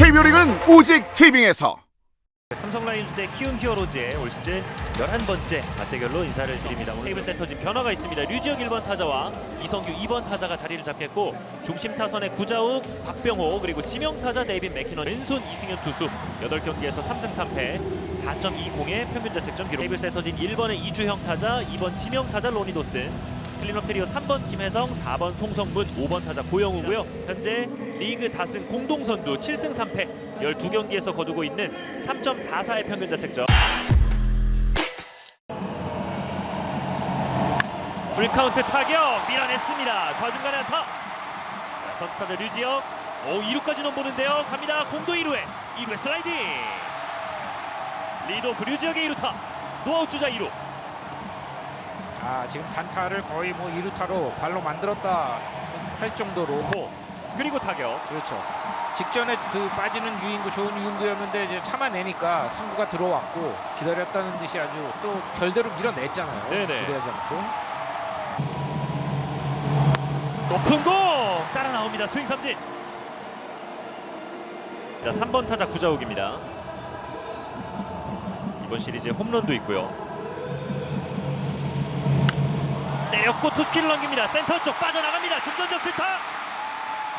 KBO 리그는 오직 티빙에서 삼성 라이온즈 대 키움 히어로즈의 올 시즌 11번째 맞대결로 인사를 드립니다. 테이블 센터 지금 변화가 있습니다. 류지혁 1번 타자와 이성규 2번 타자가 자리를 잡겠고 중심 타선의 구자욱, 박병호 그리고 지명 타자 데이빈 맥키넌 왼손 이승현 투수 8경기에서 3승 3패 4.20의 평균 자책점 기록. 테이블 센터진 1번의 이주형 타자, 2번 지명 타자 로니 도슨 클린업 트리오 3번 김혜성, 4번 송성문, 5번 타자 고영우고요. 현재 리그 다승 공동 선두 7승 3패 12경기에서 거두고 있는 3.44의 평균 자책점. 풀카운트 타격 밀어냈습니다. 좌중간에 안타. 자, 선타자 류지혁. 오 2루까지 넘보는데요. 갑니다. 공도 2루에 2루에 슬라이딩. 리드 오프 류지혁의 2루타. 노아웃 주자 2루. 아 지금 단타를 거의 뭐 2루타로 발로 만들었다 할 정도로 호. 그리고 타격. 그렇죠. 직전에 그 빠지는 유인구 좋은 유인구였는데 이제 참아내니까 승부가 들어왔고 기다렸다는 듯이 아주 또 결대로 밀어냈잖아요. 네네. 무리하지 않고. 높은 공 따라 나옵니다. 스윙 삼진. 자, 3번 타자 구자욱입니다. 이번 시리즈에 홈런도 있고요. 때렸고 투스키를 넘깁니다. 센터 쪽 빠져나갑니다. 중전적 센터.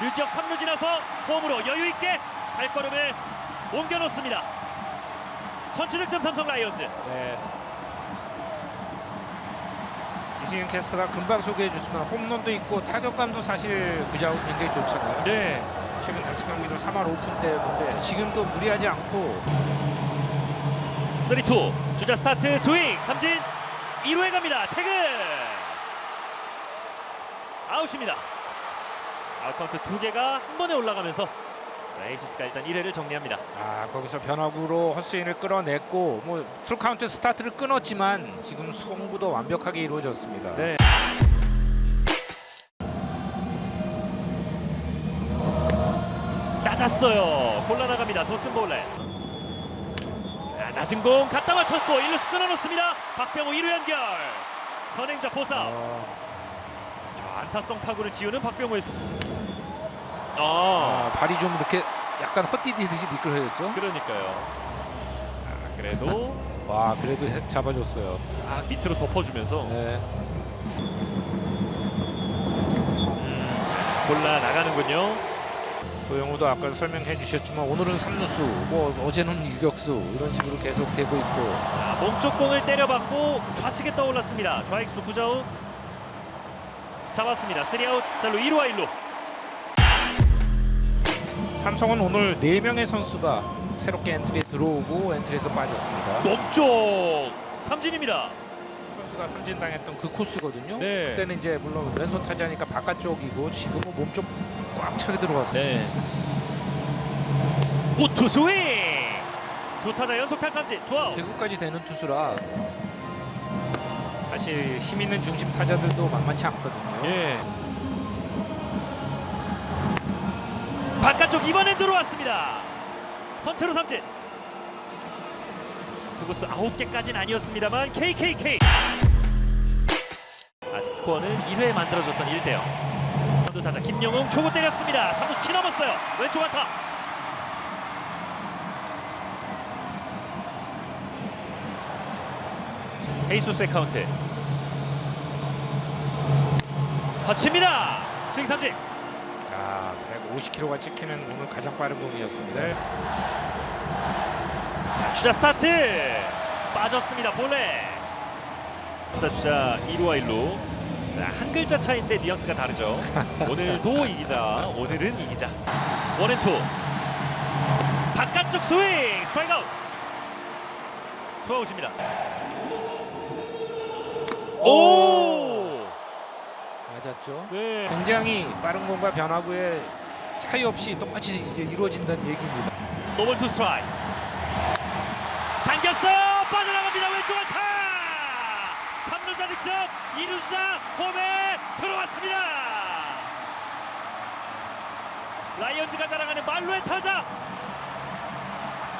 류지혁 3루 지나서 홈으로 여유 있게 발걸음을 옮겨 놓습니다. 선취득점 삼성 라이온즈. 네. 이승윤 캐스터가 금방 소개해줬지만 홈런도 있고 타격감도 사실 그자우 굉장히 좋잖아요. 네. 최근 다섯 경기도 3할 오픈 때인데 지금도 무리하지 않고 3투 주자 스타트 스윙 삼진 2루에 갑니다 태그 아웃입니다. 아웃 카운트 두 개가 한 번에 올라가면서 자, 에이수스가 일단 1회를 정리합니다. 아 거기서 변화구로 헛스윙을 끌어냈고 뭐 풀카운트 스타트를 끊었지만 지금 송구도 완벽하게 이루어졌습니다. 네. 낮았어요. 골라 나갑니다. 도슨볼렛 자 낮은 공 갖다 맞췄고 1루수 끊어놓습니다. 박병호 1루 연결. 선행자 포사. 어, 자, 안타성 타구를 지우는 박병호의 수... 아. 아, 발이 좀 이렇게 약간 헛디디듯이 미끄러졌죠. 그러니까요. 자, 그래도 와 그래도 해- 잡아줬어요. 아, 밑으로 덮어주면서. 네. 음, 골라 나가는군요. 고영우도 아까 설명해 주셨지만 오늘은 3루수, 뭐 어제는 유격수 이런 식으로 계속 되고 있고. 자 몸쪽 공을 때려받고 좌측에 떠올랐습니다. 좌익수 구자우 잡았습니다 3아웃 잘로 1루와 1루 삼성은 오늘 4명의 선수가 새롭게 엔트리에 들어오고 엔트리에서 빠졌습니다. 몸쪽 삼진입니다 선수가 삼진 당했던 그 코스거든요. 네. 그때는 이제 물론 왼손 타자니까 바깥쪽이고 지금은 몸쪽 꽉 차게 들어갔어요. 네 오투 스윙 두 타자 연속 탈삼진 투아웃 제구까지 되는 투수라 사실 힘 있는 중심 타자들도 만만치 않거든요. 예. 바깥쪽 이번엔 들어왔습니다. 선체로 삼진. 투구수 9개까지는 아니었습니다만 KKK. 아직 스코어는 1회 만들어줬던 1대0. 선두 타자 김영웅 초구 때렸습니다. 3루수 키 넘었어요. 왼쪽 안타. 헤이수스의 카운트. 거칩니다. 스윙 삼진. 자, 150km가 찍히는 오늘 가장 빠른 공이었습니다. 자, 주자 스타트. 빠졌습니다. 볼레. 자, 주자 2루와 1루. 자, 한 글자 차이인데 뉘앙스가 다르죠. 오늘도 이기자. 오늘은 이기자. 원앤투. 바깥쪽 스윙. 스트라이크 아웃. 투아웃입니다. 오! 맞았죠. 네. 굉장히 빠른 공과 변화구에 차이 없이 똑같이 이제 이루어진다는 얘기입니다. 노멀 투 스트라이크 당겼어요 빠져나갑니다 왼쪽 안타 3루자 득점 2루자 홈에 들어왔습니다 라이언즈가 자랑하는 말루의 타자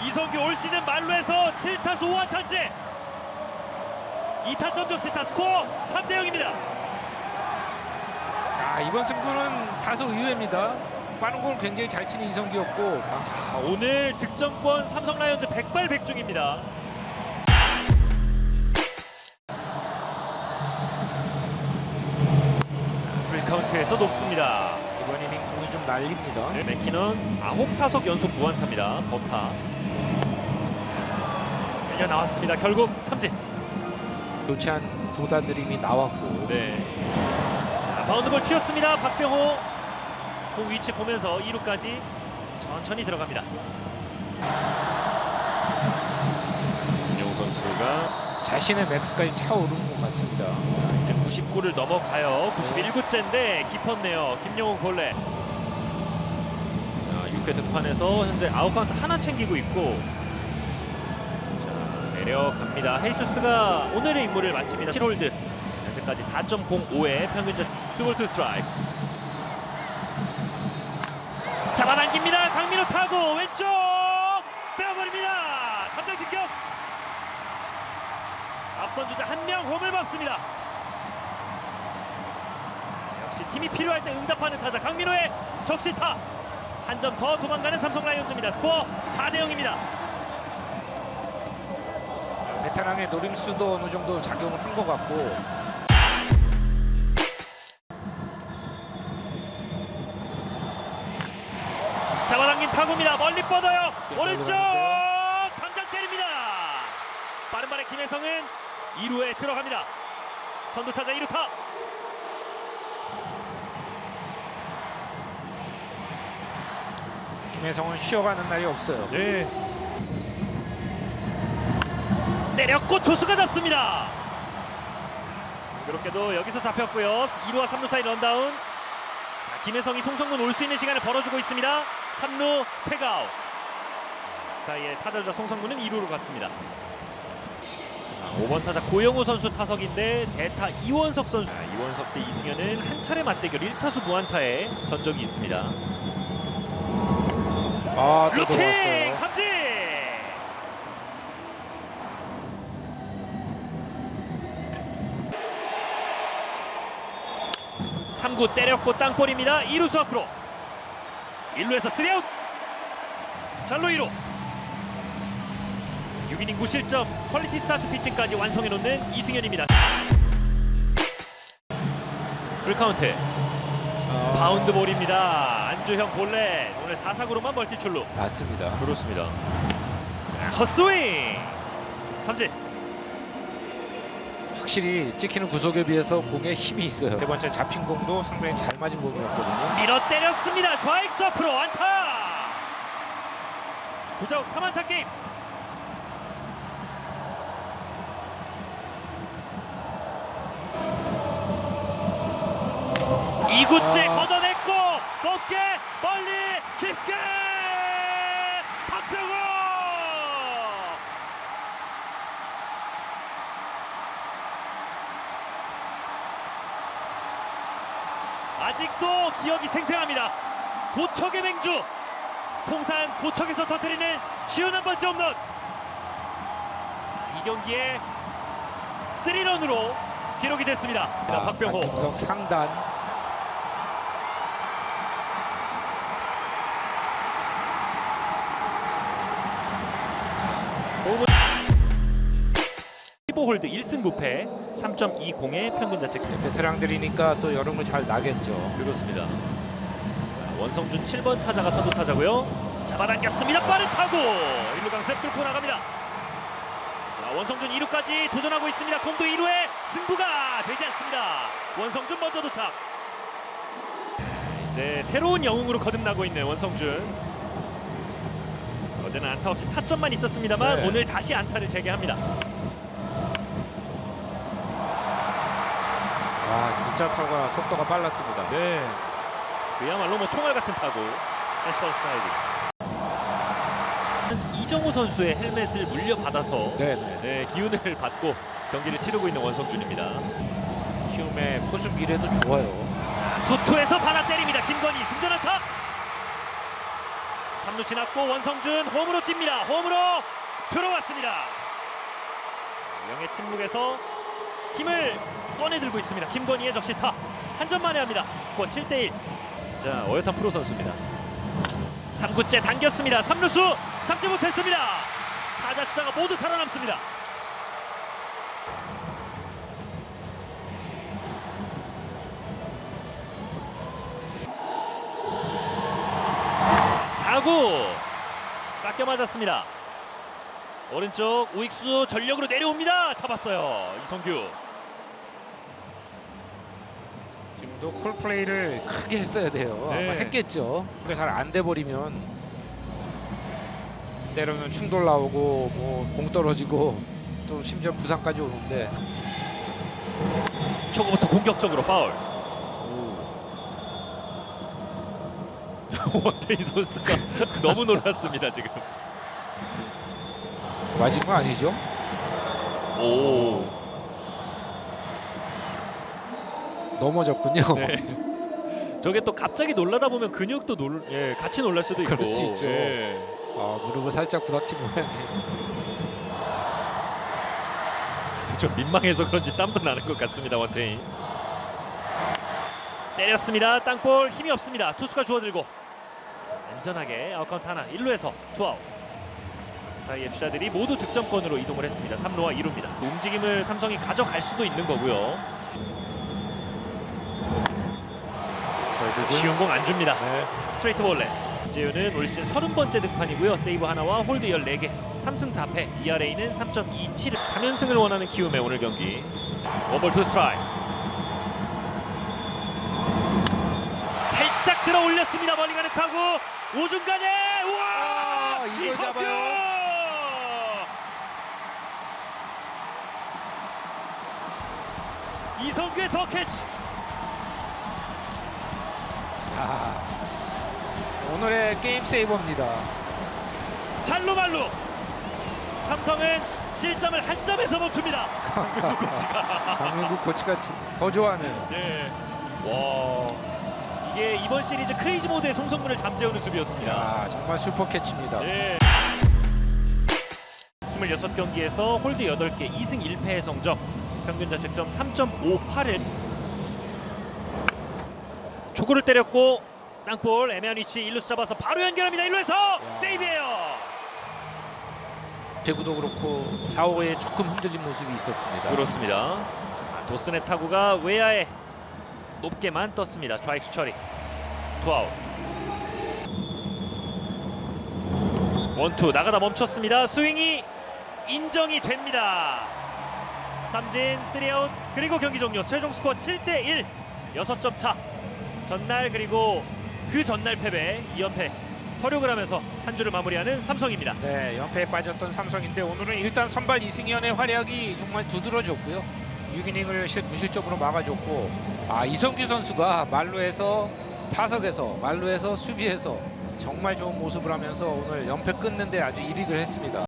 이성규 올 시즌 말루에서 7타수 5안타째 2타점 적시타 스코어 3대 0입니다 자, 이번 승부는 다소 의외입니다. 빠른 공 굉장히 잘 치는 이성기였고 아, 오늘 득점권 삼성 라이온즈 백발백중입니다. 풀카운트에서 높습니다. 이번 이닝 공이 좀 날립니다. 네, 맥키넌 아홉 타석 연속 무안타입니다. 버타. 끌려 나왔습니다. 결국 삼진. 좋지 않은 두단드림이 나왔고 네. 자, 바운드볼 튀었습니다. 박병호. 공 위치 보면서 2루까지 천천히 들어갑니다. 김용 선수가 자신의 맥스까지 차오르는 것 같습니다. 이제 99를 넘어가요. 91구째인데 깊었네요. 김용훈 골레. 자, 6회 등판에서 현재 아웃카운트 하나 챙기고 있고 자, 내려갑니다. 헤이수스가 오늘의 임무를 마칩니다. 7홀드. 현재까지 4.05의 평균 투볼 투 스트라이크. 잡아당깁니다. 강민호 타고 왼쪽 빼어버립니다. 감당 직격. 앞선 주자 한 명 홈을 밟습니다. 역시 팀이 필요할 때 응답하는 타자 강민호의 적시타 한 점 더 도망가는 삼성 라이온즈입니다. 스코어 4대 0입니다. 베테랑의 노림수도 어느 정도 작용을 한 것 같고 잡아당긴 타구입니다. 멀리 뻗어요. 네, 오른쪽. 당장 때립니다. 빠른 발의 김혜성은 2루에 들어갑니다. 선두 타자 2루타. 김혜성은 쉬어가는 날이 없어요. 네. 때렸고 투수가 잡습니다. 그렇게도 여기서 잡혔고요. 2루와 3루 사이 런다운. 자, 김혜성이 송성문 올수 있는 시간을 벌어주고 있습니다. 3루 태그아웃. 사이에 타자주자 송성문은 2루로 갔습니다. 자, 5번 타자 고영우 선수 타석인데 대타 이원석 선수. 자, 이원석 대 이승현은 한 차례 맞대결 1타수 무안타에 전적이 있습니다. 아, 또 들어왔어요. 삼구 때렸고 땅볼입니다. 2루수 앞으로. 1루에서 3아웃. 잘로 2루. 6이닝 무실점 퀄리티 스타트 피칭까지 완성해 놓는 이승현입니다. 풀카운트 아, 바운드 볼입니다. 안주형 볼넷 오늘 4사구로만 멀티 출루. 맞습니다. 그렇습니다. 자, 헛스윙 삼진 확실히 찍히는 구속에 비해서 공에 힘이 있어요. 세 번째 잡힌 공도 상당히 잘 맞은 공이었거든요. 밀어 때렸습니다. 좌익수 앞으로 안타. 구자욱 3안타 게임. 이구째 아. 걷어냈고 높게 멀리 깊게 박병호 아직도 기억이 생생합니다. 고척의 맹주 통산 고척에서 터뜨리는 쉬운 한 번째 홈런. 자, 이 경기에 스리런으로 기록이 됐습니다. 아, 박병호. 구석 상단 홀드 1승 9패 3.20의 평균 자책 베테랑들이니까 또 여름을 잘 나겠죠. 그렇습니다. 자, 원성준 7번 타자가 선두 타자고요. 잡아당겼습니다. 빠른 타구 1루 강세 뚫고 나갑니다. 자, 원성준 2루까지 도전하고 있습니다. 공도 2루에 승부가 되지 않습니다. 원성준 먼저 도착. 이제 새로운 영웅으로 거듭나고 있는 원성준. 어제는 안타 없이 타점만 있었습니다만 네. 오늘 다시 안타를 재개합니다. 아 진짜 타구가 속도가 빨랐습니다. 네. 그야말로 뭐 총알 같은 타구. 에스퍼 스타일이. 이정우 선수의 헬멧을 물려받아서 네네. 네, 기운을 받고 경기를 치르고 있는 원성준입니다. 키움의 포수 미래도 좋아요. 투투에서 받아 때립니다. 김건희 중전 안타. 3루 지났고 원성준 홈으로 뜁니다. 홈으로 들어왔습니다. 영의 침묵에서 팀을 꺼내들고 있습니다. 김건희의 적시타 한 점 만에 합니다. 스코어 7대1. 진짜 어엿한 프로 선수입니다. 3구째 당겼습니다. 3루수 잡지 못했습니다. 타자 주자가 모두 살아남습니다. 사구 깎여 맞았습니다. 오른쪽 우익수 전력으로 내려옵니다. 잡았어요. 이성규. 지금도 콜플레이를 크게 했어야 돼요. 네. 아마 했겠죠. 그게 잘 안 돼 버리면 때로는 충돌 나오고 뭐 공 떨어지고 또 심지어 부상까지 오는데 초구부터 공격적으로 파울. 원태인 선수가 너무 놀랐습니다 지금. 맞은 거 아니죠? 오. 넘어졌군요. 네. 저게 또 갑자기 놀라다 보면 근육도 놀, 예, 같이 놀랄 수도 있고. 그럴 수 있죠. 예. 아, 무릎을 살짝 부닥친 모양이. 좀 민망해서 그런지 땀도 나는 것 같습니다 원태인. 때렸습니다. 땅볼 힘이 없습니다. 투수가 주워들고 안전하게 아웃카운트 하나 1루에서 투아웃. 그 사이에 주자들이 모두 득점권으로 이동을 했습니다. 3루와 2루입니다. 움직임을 삼성이 가져갈 수도 있는 거고요. 쉬운 공 안 줍니다. 스트레이트 볼넷. 이재윤은 올 시즌 30번째 득판이고요. 세이브 하나와 홀드 14개. 3승 4패. ERA는 3.27. 3연승을 원하는 키움의 오늘 경기. 원볼 투 스트라이크. 살짝 들어 올렸습니다. 멀리 가는 타구. 오중간에 우와! 아, 이걸! 잡아요. 이성규의 더 캐치. 아, 오늘의 게임 세이버입니다. 찰로말로. 삼성은 실점을 한 점에서 멈춥니다. 강민구 코치가. 더 좋아하는 네. 와. 이게 이번 시리즈 크레이지 모드의 송성문을 잠재우는 수비였습니다. 야, 정말 슈퍼 캐치입니다. 네. 26경기에서 홀드 8개 2승 1패의 성적 평균 자책점 3.58을 초구를 때렸고 땅볼 애매한 위치 1루수 잡아서 바로 연결합니다. 1루에서 세이브예요. 제구도 그렇고 4, 5에 조금 흔들린 모습이 있었습니다. 그렇습니다. 자, 도슨의 타구가 외야에 높게만 떴습니다. 좌익수 처리. 투아웃. 원투 나가다 멈췄습니다. 스윙이 인정이 됩니다. 삼진 3아웃. 그리고 경기 종료. 최종 스코어 7대1 6점 차 전날 그리고 그 전날 패배 2연패 서력을 하면서 한 주를 마무리하는 삼성입니다 네, 연패에 빠졌던 삼성인데 오늘은 일단 선발 이승현의 활약이 정말 두드러졌고요. 6이닝을 실, 무실점으로 막아줬고 아 이성규 선수가 말로에서 타석에서 말로에서 수비에서 정말 좋은 모습을 하면서 오늘 연패 끊는데 아주 이익을 했습니다.